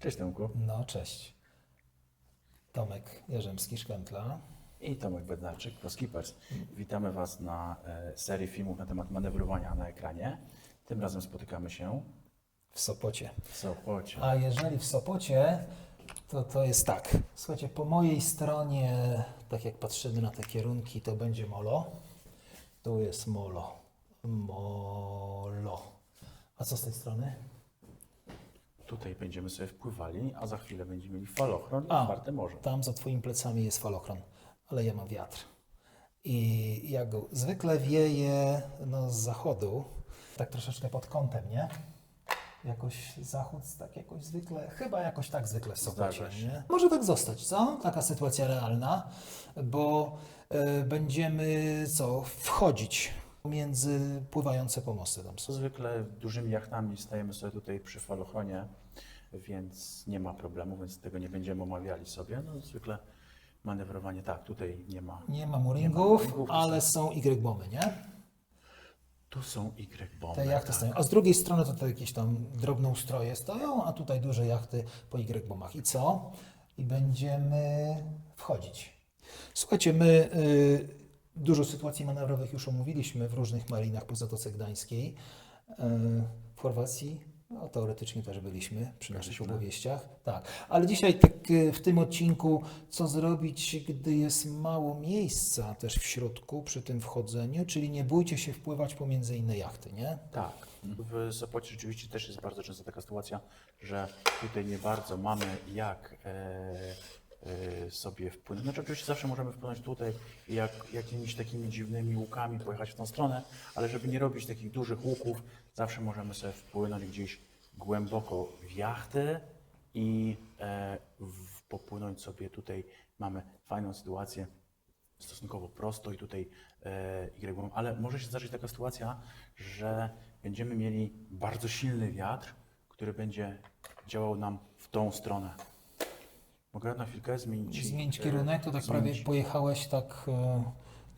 Cześć Tomku. No, cześć. Tomek Jarzemski, Szkętla. I Tomek Bednarczyk, ProSkippers. Witamy Was na e, serii filmów na temat manewrowania na ekranie. Tym razem spotykamy się w Sopocie. w Sopocie. A jeżeli w Sopocie, to to jest tak. Słuchajcie, po mojej stronie, tak jak patrzymy na te kierunki, to będzie Molo. Tu jest Molo. Molo. A co z tej strony? Tutaj będziemy sobie wpływali, a za chwilę będziemy mieli falochron i A. otwarte morze. Tam za Twoimi plecami jest falochron, ale ja mam wiatr. I jak go zwykle wieje no, z zachodu, tak troszeczkę pod kątem, nie? Jakoś zachód, tak jakoś zwykle, chyba jakoś tak zwykle w Sopocie, Zdarza się. nie? Może tak zostać, co? Taka sytuacja realna, bo e, będziemy, co, wchodzić między pływające pomosty tam są. Zwykle dużymi jachtami stajemy sobie tutaj przy falochronie, więc nie ma problemu, więc tego nie będziemy omawiali sobie. No zwykle manewrowanie tak, tutaj nie ma. Nie ma mooringów, mooringów, ale są Y-bomby, nie? Tu są Y-bomby. Te jachty tak. stoją. A z drugiej strony to, to jakieś tam drobnoustroje stoją, a tutaj duże jachty po Y-bombach. I co? I będziemy wchodzić. Słuchajcie, my y, dużo sytuacji manewrowych już omówiliśmy w różnych marinach po Zatoce Gdańskiej. Y, w Chorwacji no, teoretycznie też byliśmy przy naszych Byliśmy. opowieściach. Tak, ale dzisiaj tak y, w tym odcinku, co zrobić, gdy jest mało miejsca też w środku przy tym wchodzeniu, czyli nie bójcie się wpływać pomiędzy inne jachty, nie? Tak. W Sopocie rzeczywiście też jest bardzo często taka sytuacja, że tutaj nie bardzo mamy jak e, e, sobie wpłynąć. Znaczy oczywiście zawsze możemy wpłynąć tutaj jak, jakimiś takimi dziwnymi łukami pojechać w tą stronę, ale żeby nie robić takich dużych łuków, zawsze możemy sobie wpłynąć gdzieś głęboko w jachtę i e, w, popłynąć sobie tutaj. Mamy fajną sytuację stosunkowo prosto i tutaj e, Y ale może się zdarzyć taka sytuacja, że będziemy mieli bardzo silny wiatr, który będzie działał nam w tą stronę. Mogę na chwilkę zmienić? Zmienić e, kierunek, to tak prawie zmienić pojechałeś tak e,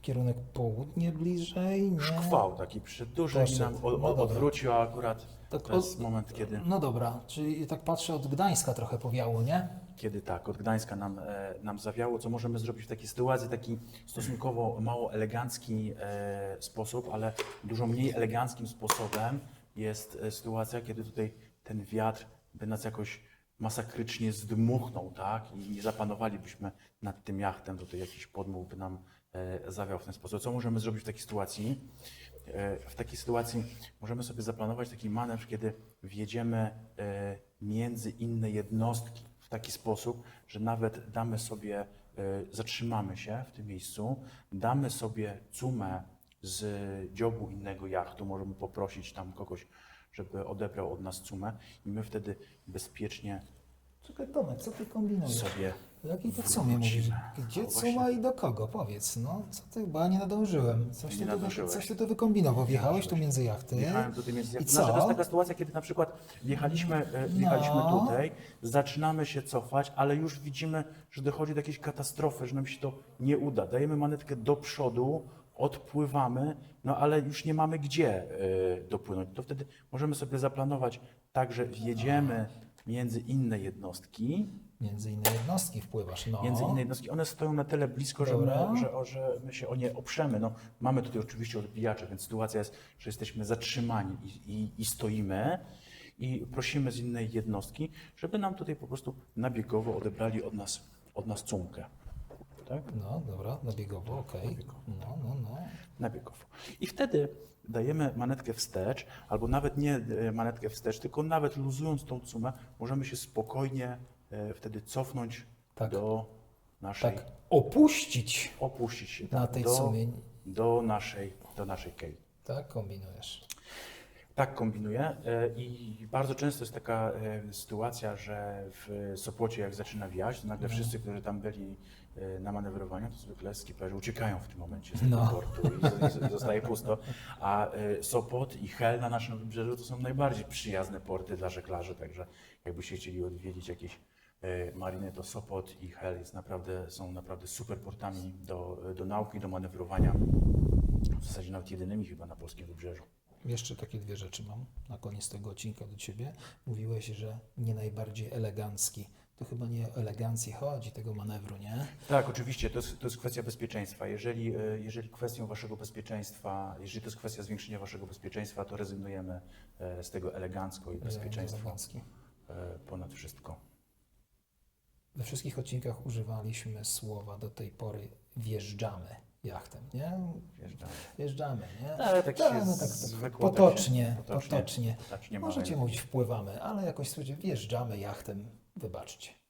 kierunek południe bliżej, nie? Szkwał taki przyduży i nam o, No o, dobra. odwrócił, a akurat Tak to jest od- moment, kiedy, No dobra, czyli tak patrzę od Gdańska trochę powiało, nie? kiedy tak, od Gdańska nam, e, nam zawiało. Co możemy zrobić w takiej sytuacji? Taki stosunkowo mało elegancki e, sposób, ale dużo mniej eleganckim sposobem jest e, sytuacja, kiedy tutaj ten wiatr by nas jakoś masakrycznie zdmuchnął, tak? I nie zapanowalibyśmy nad tym jachtem, tutaj jakiś podmuch by nam e, zawiał w ten sposób. Co możemy zrobić w takiej sytuacji? E, W takiej sytuacji możemy sobie zaplanować taki manewr, kiedy wjedziemy e, między inne jednostki w taki sposób, że nawet damy sobie, zatrzymamy się w tym miejscu, damy sobie cumę z dziobu innego jachtu, możemy poprosić tam kogoś, żeby odebrał od nas cumę i my wtedy bezpiecznie Czekaj Tomek, co ty kombinujesz? sobie Jakiej to co mnie mówisz? Gdzie No właśnie. cuma i do kogo? Powiedz, no co ty, bo ja nie nadążyłem. Coś Nie ty, tu, nadążyłeś. coś ty tu wykombinował, wjechałeś tu między jachty. Wjechałem tutaj między I Znaczy, co? to jest taka sytuacja, kiedy na przykład wjechaliśmy, e, wjechaliśmy No. tutaj, zaczynamy się cofać, ale już widzimy, że dochodzi do jakiejś katastrofy, że nam się to nie uda. Dajemy manetkę do przodu, odpływamy, no ale już nie mamy gdzie e, dopłynąć. To wtedy możemy sobie zaplanować tak, że wjedziemy między inne jednostki, Między inne jednostki wpływasz, no. między inne jednostki, one stoją na tyle blisko, że my, że, że my się o nie oprzemy. No, mamy tutaj oczywiście odbijacze, więc sytuacja jest, że jesteśmy zatrzymani i, i, i stoimy i prosimy z innej jednostki, żeby nam tutaj po prostu nabiegowo odebrali od nas, od nas cumkę. Tak? No, dobra, nabiegowo, okej. No, no, no. Nabiegowo. I wtedy dajemy manetkę wstecz, albo nawet nie e, manetkę wstecz, tylko nawet luzując tą cumę, możemy się spokojnie e, wtedy cofnąć Tak. do naszej Tak, opuścić opuścić się na tak, tej do, sumie. do naszej, do naszej kej. Tak, kombinujesz. Tak kombinuję e, i bardzo często jest taka e, sytuacja, że w Sopocie jak zaczyna wiać, to nagle wszyscy, którzy tam byli e, na manewrowaniu, to zwykle skiperzy uciekają w tym momencie z tego No. portu i, i zostaje pusto. A Sopot i Hel na naszym wybrzeżu to są najbardziej przyjazne porty dla żeglarzy, także jakbyście chcieli odwiedzić jakieś mariny, to Sopot i Hel jest naprawdę, są naprawdę super portami do, do nauki, do manewrowania. W zasadzie nawet jedynymi chyba na polskim wybrzeżu. Jeszcze takie dwie rzeczy mam na koniec tego odcinka do Ciebie. Mówiłeś, że nie najbardziej elegancki. To chyba nie o elegancję chodzi tego manewru, nie? Tak, oczywiście, to jest, to jest kwestia bezpieczeństwa. Jeżeli, e, jeżeli kwestią waszego bezpieczeństwa, jeżeli to jest kwestia zwiększenia waszego bezpieczeństwa, to rezygnujemy e, z tego elegancko i bezpieczeństwo Elegancki. e, ponad wszystko. We wszystkich odcinkach używaliśmy słowa do tej pory wjeżdżamy jachtem, nie? Wjeżdżamy. Wjeżdżamy, nie? Ale tak Tak, się no tak, tak, zwykło, tak potocznie, potocznie, potocznie, potocznie Możecie mówić wpływamy, ale jakoś słuchajcie, wjeżdżamy jachtem, wybaczcie.